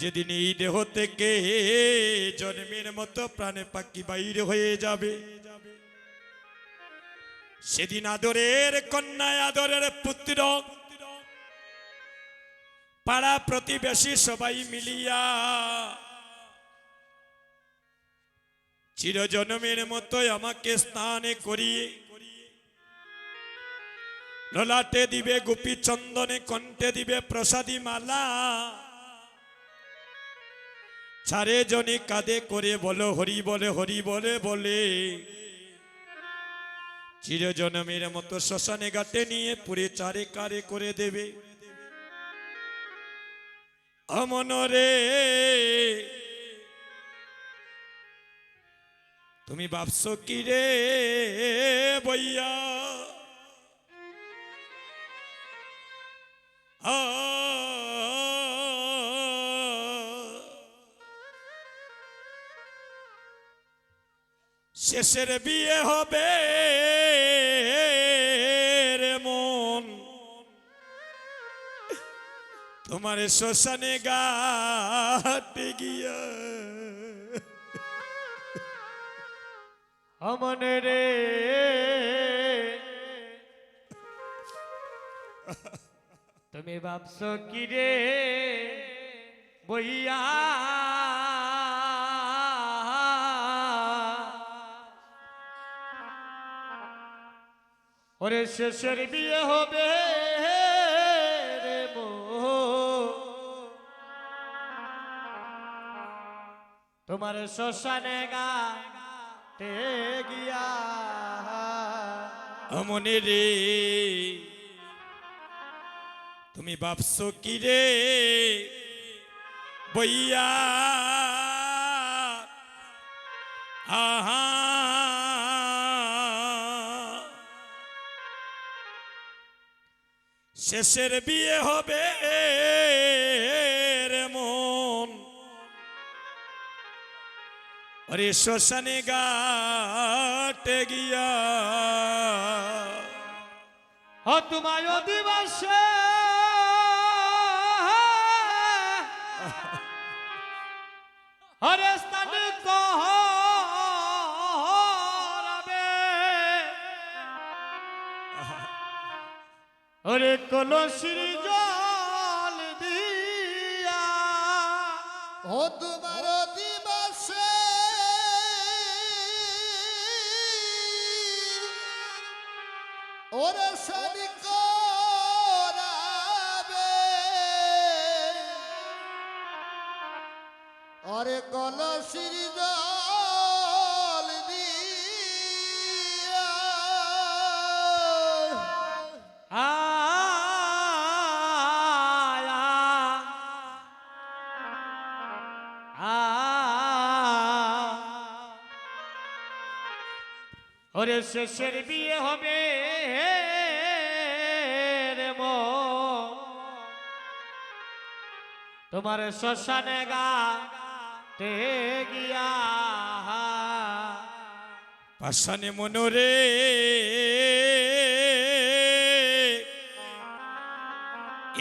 যেদিন এই দেহ থেকে জন্মের মতো প্রাণে পাখি বাইরে হয়ে যাবে। সেদিন আদরের কন্যা আদরের পুত্র, পাড়া প্রতিবেশী সবাই মিলিয়া চিরজনমের মতো আমাকে স্নানে করিয়ে ললাটে দিবে গোপী চন্দনে কণ্ঠে দিবে প্রসাদী মালা। চারে জনে কাঁধে করে বলো, হরি বলে হরি বলে বলে। চিরজনমের মতো শ্মশানে ঘাটে নিয়ে পুরে চারে কারে করে দেবে। অমনরে তুমি ভাবছ কি রে বইয়া? আ শেষের বিয়ে হবে মন। তোমার শ্মশানে গাতে গিয়া। অমন রে। তুমি ভাবছ কি রে? বইয়া ওরে শেষের বিয়ে হবে তোমার শ্মশানে গা গিয়া অমনে রে, তুমি ভাবছ কি রে? বইয়া শেষের বিয়ে হবে মন। অরে শ্মশানে গাটে গিয়া। ও তোমায় দিবসে হরে কলসির জল দিয়া। ও তোমার দিবসে ওরে সারি করাবে। ওরে কলসির জল ওরে শেষের বিয়ে হবে তোমার শ্মশানে গা তে গিয়া। পাশানে মনোরে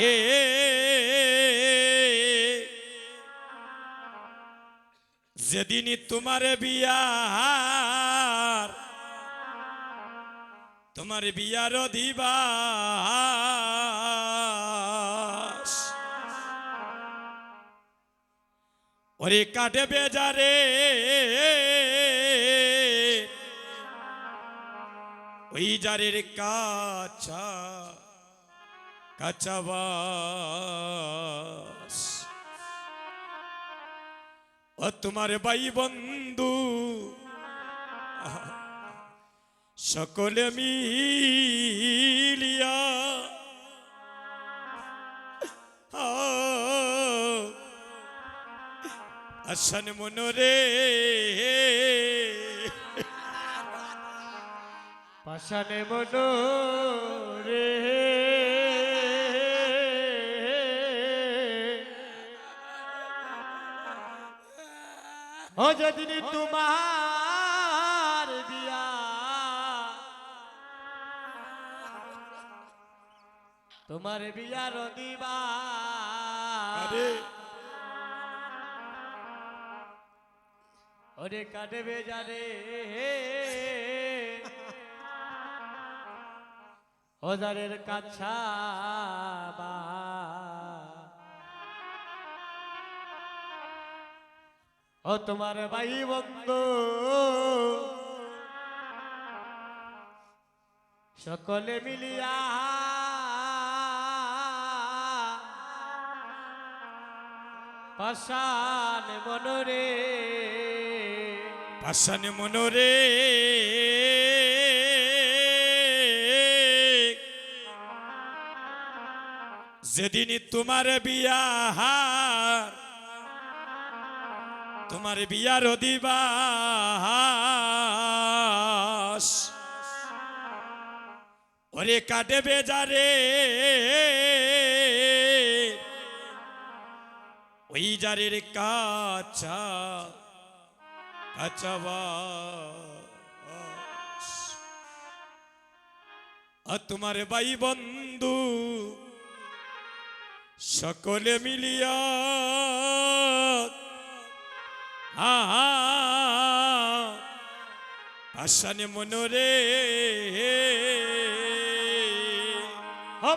এ যেদিনই তোমার বিয়ার তোমার বিয়ার দিবাস। ওরে কাটে বেজারে। ওই জারের কাছা কাছাবাস ও তোমার বাই বন্ধু সকলে মিলিয়া। আসন মনোরে। পাশানে মনো রে ও যেদিন তোমার তোমার বিয়ার দিবা। ওরে কাটবে যারে। হজারের কাছা ও তোমার বাই বন্ধ। সকলে মিলিয়া পাশান মনরে। পাশানে মনোরে। যেদিন তোমার বিয়াহার তোমার বিয়ার দিবাস ওরে কাটে বেজারে। ওই জারের কাছা কাচাবাস আর তোমার বাই বন্ধু সকলে মিলিয়া আসানে মনোরে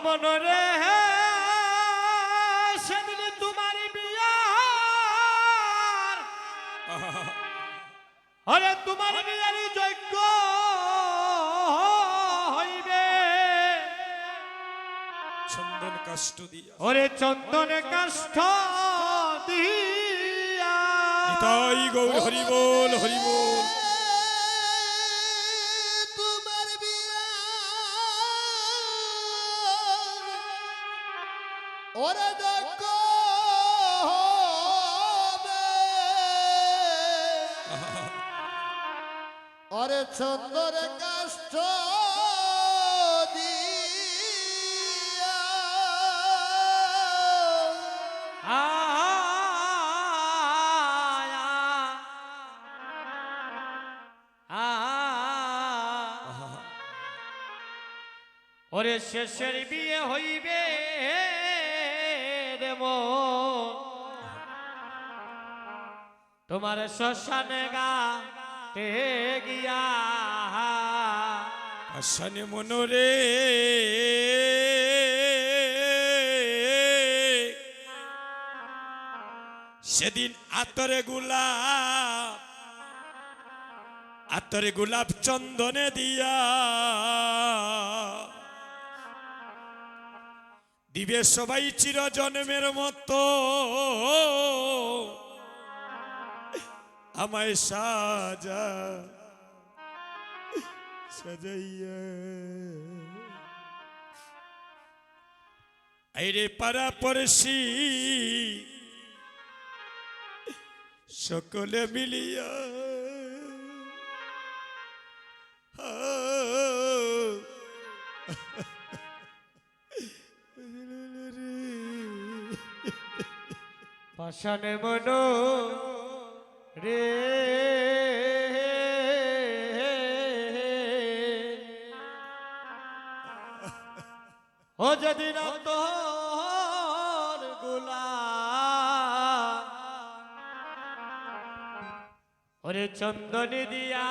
মনরে সেদিন আরে তোমার বিয়ার যোগ্য হইবে। চন্দন কাষ্ট দিয়া। ওরে চন্দনে কাষ্ঠ দিয়া। তাই গৌর হরি বল হরি বল ওরে দেখো ওরে চন্দর আয়া ওরে শেষের বিয়ে হইবে মন। তোমার শ্মশানে গা গিয়া। আসানে মনোরে। সেদিন আতরে গোলাপ আতরে গোলাপ চন্দনে দিয়া দিবে সবাই চির জন্মের মতো। আমায় সাজা। সাজাইয়া। আইরে পাড়া সকলে মিলিয়া। পাশানে মনো রে ও গুলা ওরে চন্দনী দিয়া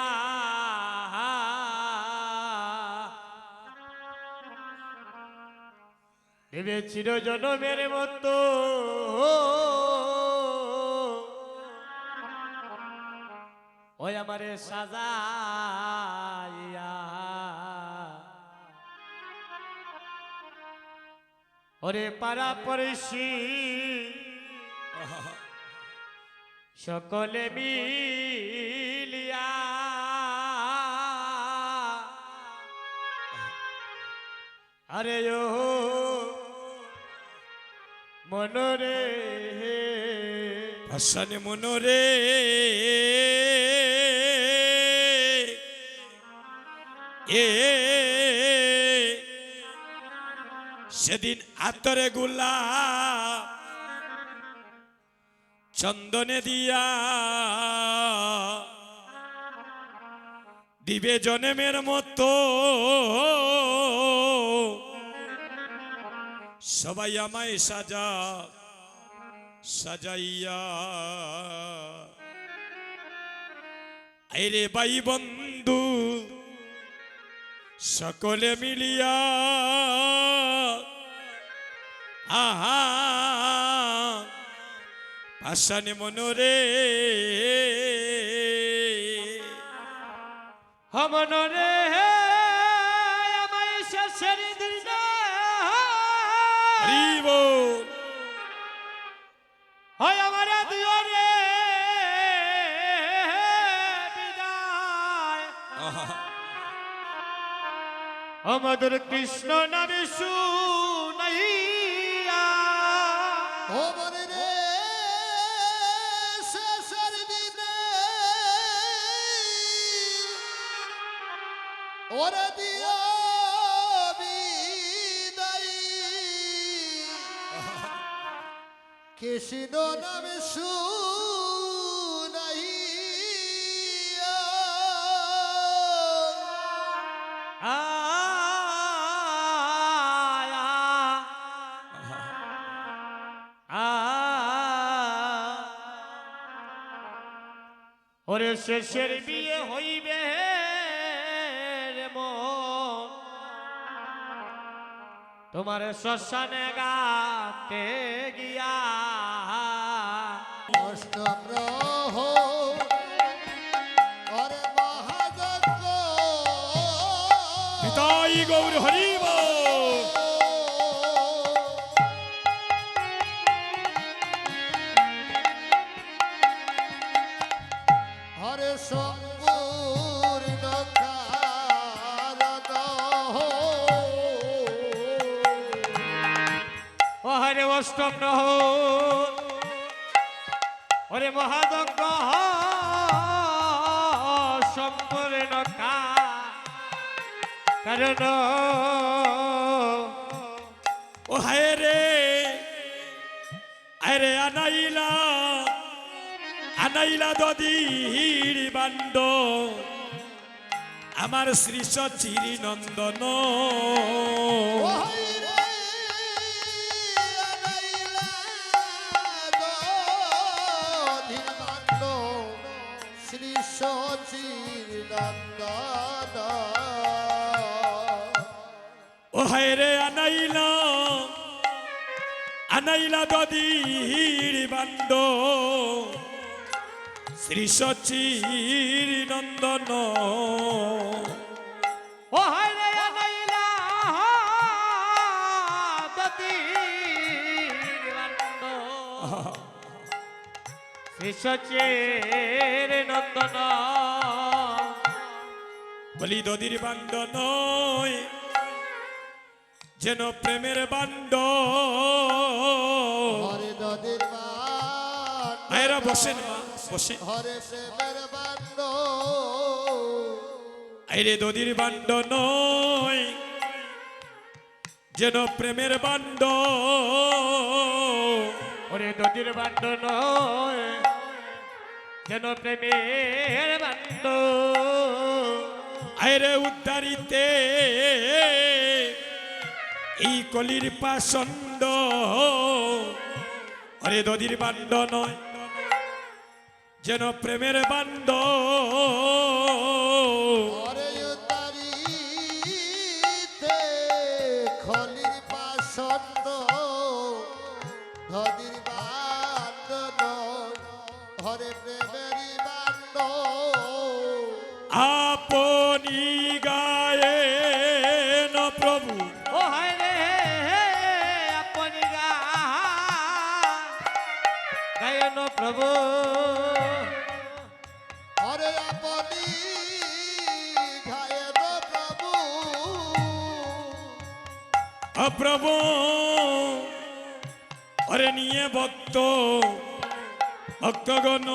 দেবে চির জনমের মতো ওই আমারে সাজাইয়া। ওরে পাড়া পড়শি সকলে মিলিয়া। আরে ও মনরে আসানে মনোরে এ সেদিন আতরে গুলা চন্দনে দিয়া দিবে জনেমের মতো। সবাই আমায় সাজা সাজাইয়া। আইরে বাই বন্ধু সকলে মিলিয়া আহা পাশানে মনোরে। হমনরে আমায় শেষের দিনে হরিব। হয় আমাদের কৃষ্ণ নামে শুনাইয়া। রে শেষের দিনে। ওরে দিও বিদায়। কৃষ্ণ নামে শুনাইয়া ওরে শেষের বিয়ে হইবে তোমার শ্মশানে গাতে গিয়া অরে পিতাই গৌর হরে হরে অষ্টম প্রহর ওরে মহাযজ্ঞ সম্পূর্ণ কারণ। ও হায় রে আরে আনাইলা আনাইলা দদির বান্ড। আমার শ্রী সচিরি নন্দন আনাইলা দদির বান্ড শ্রী সচির নন্দন। ও হরে আনাইলা দতির বান্ড। শ্রী সচের নন্দন। বলি দদির বান্ড নয় যেন প্রেমের বান্ড। হরে দদের ভাইরা বসেন মা বসে হরে প্রেমের বান্ড। আইরে দদির বান্ড নয় যেন প্রেমের বান্ড। ওরে দতির বান্ড নয় যেন প্রেমের বান্ড। আইরে উদ্ধারিতে। এই কলির পাচন্দ আরে দদির বান্ড নয় যেন প্রেমের বান্ড প্রভু হরে আপনি প্রভু। অপ্রভু অরে নিয়ে ভক্ত ভক্তগণ।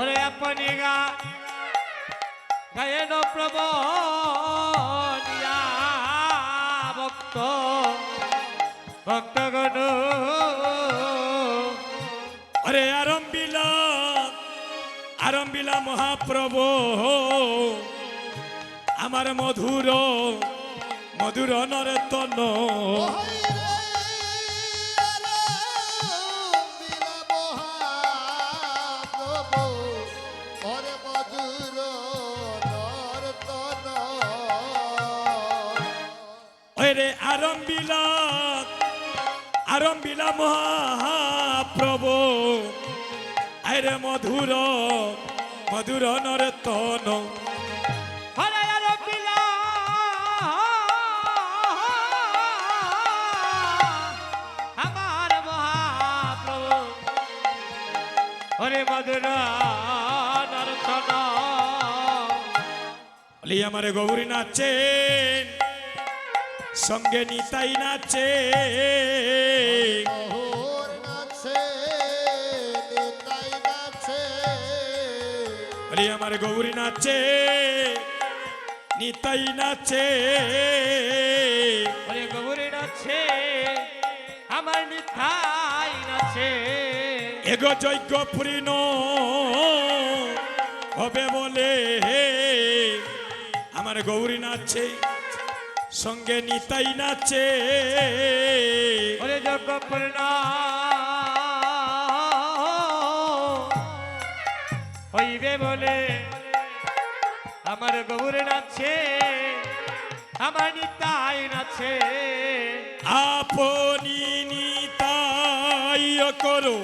ওরে আপনি গা গায়ন প্রভু করিলা মহাপ্রভু আমার মধুর মধুর নরেতন। রে আরম্বিলা আরম্বিলা মহাপ্রভু আরে মধুর মধুর নরতন হরে মধুর নর্তন বলি আমার গৌরী নাচেন সঙ্গে নিতাই নাচে বলি আমার গৌরী নাচে নিতাই নাচে। হরে গৌরী নাচে আমার মিঠাই নাচে। এগো যজ্ঞ পূর্ণ হবে বলে। আমার গৌরী নাচে সঙ্গে নিতাই নাচে। হরে যজ্ঞ পূর্ণ বলে আমার গৌর নাচে আমার নিতাই নাচে আপনি নিতাই করো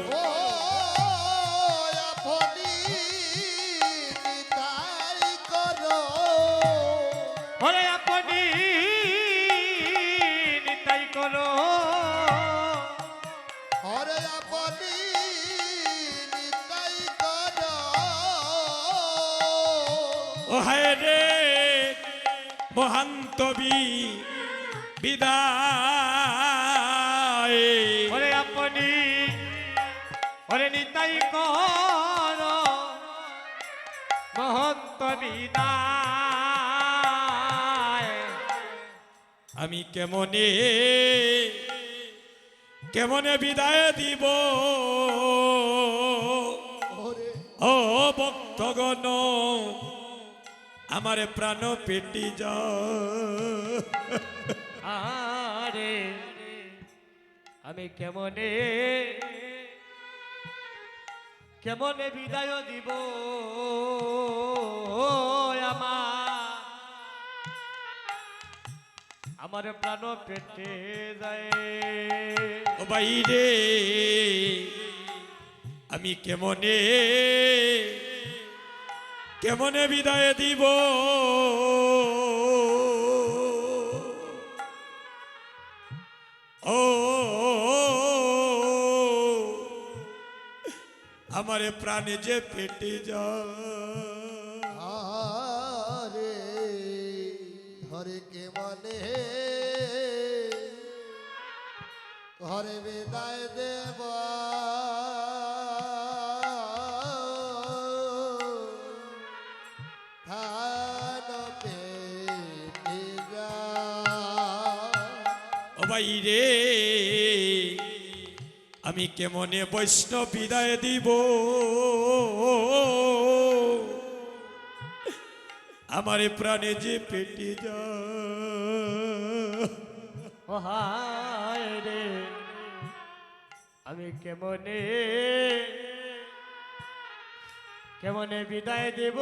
আমি কেমনে কেমনে বিদায় দিব? ও ভক্তগণ, আমার প্রাণ পেটি যা আমি কেমনে কেমনে বিদায় দিব? আমার আমার প্রাণ পেটে যায়। বাইরে, আমি কেমনে কেমনে বিদায় দিব? ও, আমার প্রাণে যে পেটে যা হরে কে মনে ঘরে বিদায় দেব। ভাই রে আমি কেমনে বৈষ্ণব বিদায় দিব? আমার প্রাণে যে পেটে যা ও হায় রে। আমি কেমনে কেমনে বিদায় দেব?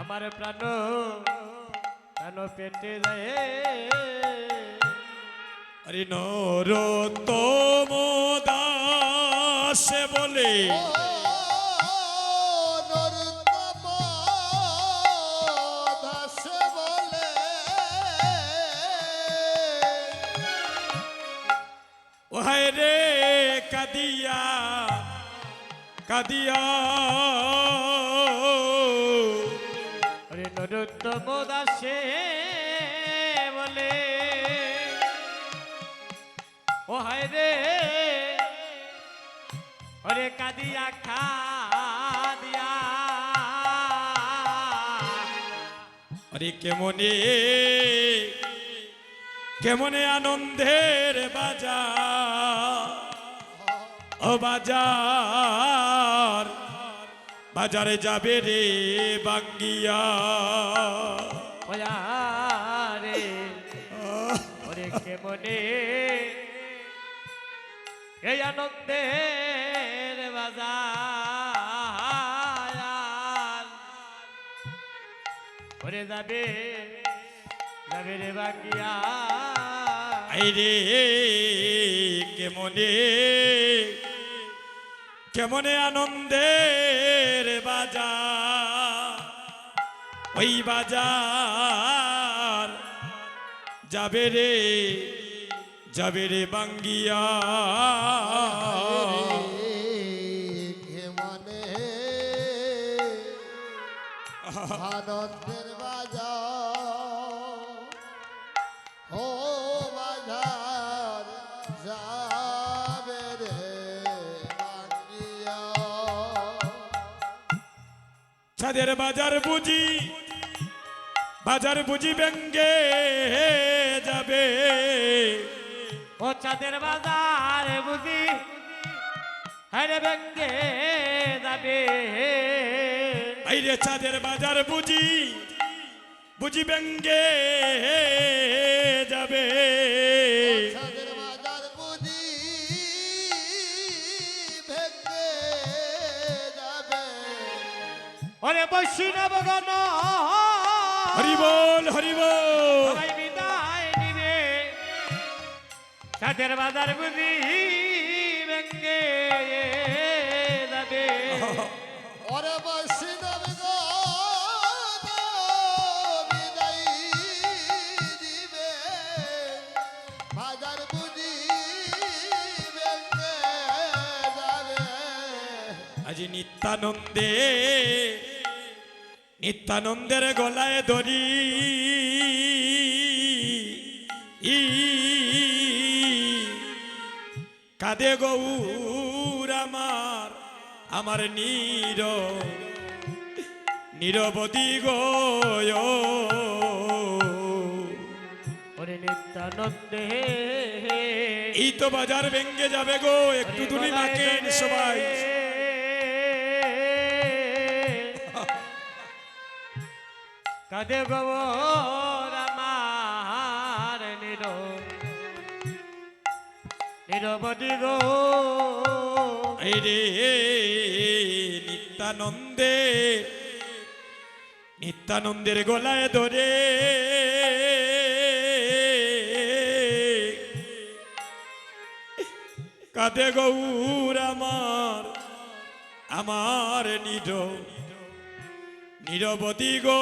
আমার প্রাণ প্রাণ পেটে যায়। আরে নর নরতম দাসে বলে। কাদিয়া কাদিয়া। ওরে নরোত্তম দাসে বলে ও হায় রে। ওরে কাদিয়া খা দিয়া আরে কেমনে কেমনে আনন্দের বাজার। ও বাজার বাজারে যাবে রে বাঙ্গিয়া। রে ওরে কেমনে এই আনন্দের বাজার। ওরে যাবে যাবে রে বাকিয়া আইরে কেমনে কেমনে আনন্দের বাজার? ওই বাজার যাবে রে যাবে রে বাঙ্গিয়া। ছাদের বাজার বুঝি বাজার বুঝি ব্যঙ্গে যাবে। ও চাঁদের বাজার বুঝি হরে ব্যঙ্গে যাবে। আইরে চাঁদের বাজার বুঝি বুঝি ব্যঙ্গে যাবে। বৈষ্ণব গণ হরিবল হরিবল। সবাই বিদায় নিবে। চাঁদের বাজার বুঝি ব্যঙ্গে যাবে। ওরে বৈষ্ণব গো বিদায় দিবে বাজার বুঝি ভেঙে যাবে। আজ নিত্যানন্দে নিত্যানন্দের গলায় দড়ি ই কাদে গৌর আমার আমার নীর নিরবধি গয়। ওরে নিত্যানন্দে। এই তো বাজার ভেঙ্গে যাবে গো একটু দূরে নাকেন সবাই। কাদে নিত্যানন্দে নিত্যানন্দের গলায় ধরে। কাঁদে গৌর আমার আমার নির নিরবধি গো।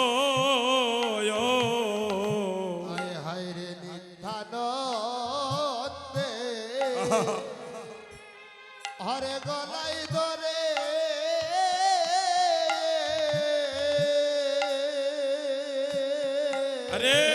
হায় হায় রে হরে গলাই ধরে। আরে